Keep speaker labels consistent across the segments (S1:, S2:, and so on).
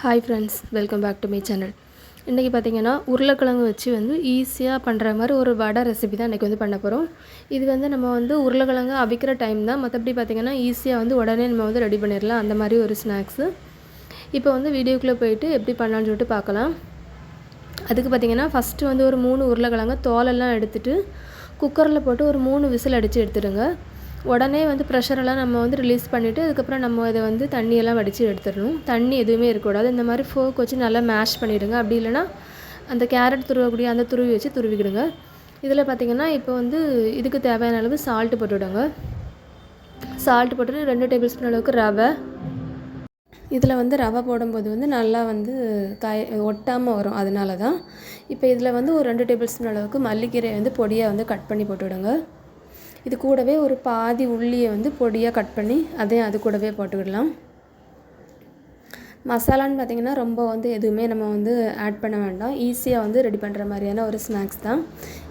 S1: Hi friends welcome back to my channel இன்றைக்கி பார்த்தீங்கன்னா உருளைக்கிழங்கு வச்சு வந்து ஈஸியாக பண்ணுற மாதிரி ஒரு வடை ரெசிபி தான் இன்றைக்கி வந்து பண்ண போகிறோம் இது வந்து நம்ம வந்து உருளைக்கிழங்கு அவிக்கிற டைம் தான். மற்றபடி பார்த்திங்கன்னா ஈஸியாக வந்து உடனே நம்ம வந்து ரெடி பண்ணிடலாம். அந்த மாதிரி ஒரு ஸ்நாக்ஸு இப்போ வந்து வீடியோக்குள்ளே போயிட்டு எப்படி பண்ணலான்னு சொல்லிட்டு பார்க்கலாம் அதுக்கு பார்த்திங்கன்னா ஃபஸ்ட்டு வந்து ஒரு மூணு உருளைக்கிழங்கு தோலெல்லாம் எடுத்துகிட்டு குக்கரில் போட்டு ஒரு மூணு விசில் அடித்து எடுத்துடுங்க. உடனே வந்து ப்ரெஷரெல்லாம் நம்ம வந்து ரிலீஸ் பண்ணிவிட்டு அதுக்கப்புறம் நம்ம இதை வந்து தண்ணியெல்லாம் வடித்து எடுத்துடணும். தண்ணி எதுவுமே இருக்கக்கூடாது. இந்த மாதிரி ஃபோக் வச்சு நல்லா மேஷ் பண்ணிவிடுங்க அப்படி இல்லைனா அந்த கேரட் துருவக்கூடிய அந்த துருவி வச்சு துருவிக்கிடுங்க. இதில் பார்த்திங்கன்னா இப்போ வந்து இதுக்கு தேவையான அளவு சால்ட்டு போட்டுவிடுங்க. சால்ட் போட்டு ரெண்டு டேபிள் ஸ்பூன் அளவுக்கு ரவை. இதில் வந்து ரவை போடும்போது வந்து நல்லா வந்து காய ஒட்டாமல் வரும். அதனால தான். இப்போ இதில் வந்து ஒரு ரெண்டு டேபிள் ஸ்பூன் அளவுக்கு மல்லிக்கீரை வந்து பொடியாக வந்து கட் பண்ணி போட்டுவிடுங்க. இது கூடவே ஒரு பாதி உள்ளியை வந்து பொடியாக கட் பண்ணி அதையும் அது கூடவே போட்டுக்கிடலாம். மசாலான்னு பார்த்திங்கன்னா ரொம்ப வந்து எதுவுமே நம்ம வந்து ஆட் பண்ண வேண்டாம். ஈஸியாக வந்து ரெடி பண்ணுற மாதிரியான ஒரு ஸ்நாக்ஸ் தான்.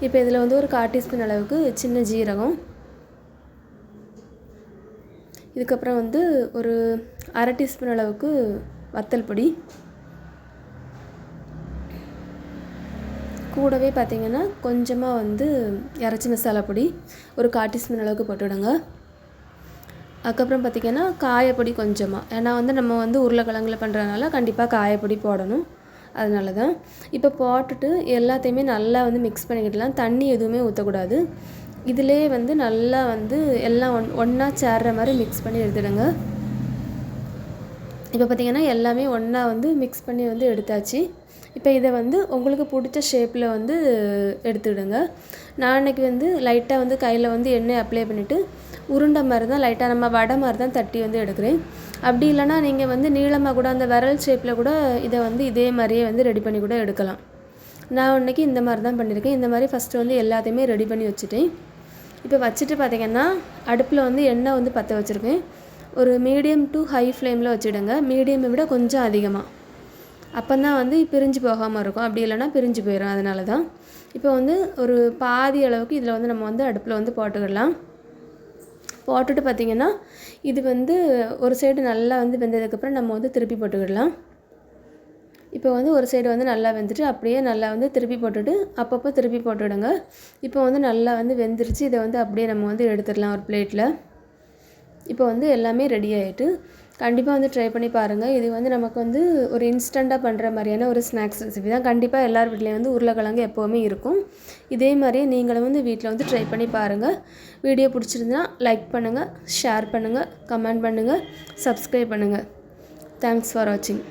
S1: இப்போ இதில் வந்து ஒரு கால் டீஸ்பூன் அளவுக்கு சின்ன ஜீரகம். இதுக்கப்புறம் வந்து ஒரு அரை டீஸ்பூன் அளவுக்கு வத்தல் பொடி. கூடவே பார்த்திங்கன்னா கொஞ்சமாக வந்து இறச்சி மசாலா பொடி ஒரு கால் டீஸ்பூன் அளவுக்கு போட்டுவிடுங்க அதுக்கப்புறம் பார்த்திங்கன்னா காயப்பொடி கொஞ்சமாக ஏன்னா வந்து நம்ம வந்து உருளைக்கிழங்குல பண்ணுறதுனால கண்டிப்பாக காயப்பொடி போடணும். அதனால தான் இப்போ போட்டுட்டு எல்லாத்தையுமே நல்லா வந்து மிக்ஸ் பண்ணிக்கிட்டலாம் தண்ணி எதுவுமே ஊற்றக்கூடாது இதிலே வந்து நல்லா வந்து எல்லாம் ஒன் ஒன்றா சேர்ற மாதிரி மிக்ஸ் பண்ணி எடுத்துடுங்க. இப்போ பார்த்திங்கன்னா எல்லாமே ஒன்றா வந்து மிக்ஸ் பண்ணி வந்து எடுத்தாச்சு. இப்போ இதை வந்து உங்களுக்கு பிடிச்ச ஷேப்பில் வந்து எடுத்துவிடுங்க. நான் அன்றைக்கி வந்து லைட்டாக வந்து கையில் வந்து எண்ணெய் அப்ளை பண்ணிவிட்டு உருண்டை மாதிரி தான் லைட்டாக நம்ம வடை மாதிரி தான் தட்டி வந்து எடுக்கிறேன். அப்படி இல்லைனா நீங்கள் வந்து நீளமாக கூட அந்த விரல் ஷேப்பில் கூட இதை வந்து இதே மாதிரியே வந்து ரெடி பண்ணி கூட எடுக்கலாம். நான் இன்றைக்கி இந்த மாதிரி தான் பண்ணியிருக்கேன். இந்த மாதிரி ஃபஸ்ட்டு வந்து எல்லாத்தையுமே ரெடி பண்ணி வச்சுட்டேன். இப்போ வச்சுட்டு பார்த்திங்கன்னா அடுப்பில் வந்து எண்ணெய் வந்து பற்ற வச்சுருக்கேன். ஒரு மீடியம் டு ஹை ஃப்ளேமில் வச்சுடுங்க. மீடியமை விட கொஞ்சம் அதிகமாக அப்போ தான் வந்து பிரிஞ்சு போகாமல் இருக்கும். அப்படி இல்லைனா பிரிஞ்சு போயிடும் அதனால தான் இப்போ வந்து ஒரு பாதி அளவுக்கு இதில் வந்து நம்ம வந்து அடுப்பில் வந்து போட்டுக்கிடலாம். போட்டுட்டு பார்த்திங்கன்னா இது வந்து ஒரு சைடு நல்லா வந்து வெந்ததுக்கப்புறம் நம்ம வந்து திருப்பி போட்டுக்கிடலாம். இப்போ வந்து ஒரு சைடு வந்து நல்லா வெந்துட்டு அப்படியே நல்லா வந்து திருப்பி போட்டுட்டு அப்பப்போ திருப்பி போட்டுவிடுங்க இப்போ வந்து நல்லா வந்து வெந்துருச்சு. இதை வந்து அப்படியே நம்ம வந்து எடுத்துடலாம் ஒரு பிளேட்டில் இப்போ வந்து எல்லாமே ரெடி ஆகிட்டு கண்டிப்பாக வந்து ட்ரை பண்ணி பாருங்கள் இது வந்து நமக்கு வந்து ஒரு இன்ஸ்டண்ட்டாக பண்ணுற மாதிரியான ஒரு ஸ்நாக்ஸ் ரெசிபி தான். கண்டிப்பாக எல்லார் வீட்லேயும் வந்து உருளைக்கிழங்கு எப்போவுமே இருக்கும். இதே மாதிரியே நீங்களும் வந்து வீட்டில் வந்து ட்ரை பண்ணி பாருங்கள் வீடியோ பிடிச்சிருந்தா லைக் பண்ணுங்கள் ஷேர் பண்ணுங்கள் கமெண்ட் பண்ணுங்கள் சப்ஸ்கிரைப் பண்ணுங்கள் தேங்க்ஸ் ஃபார் வாட்சிங்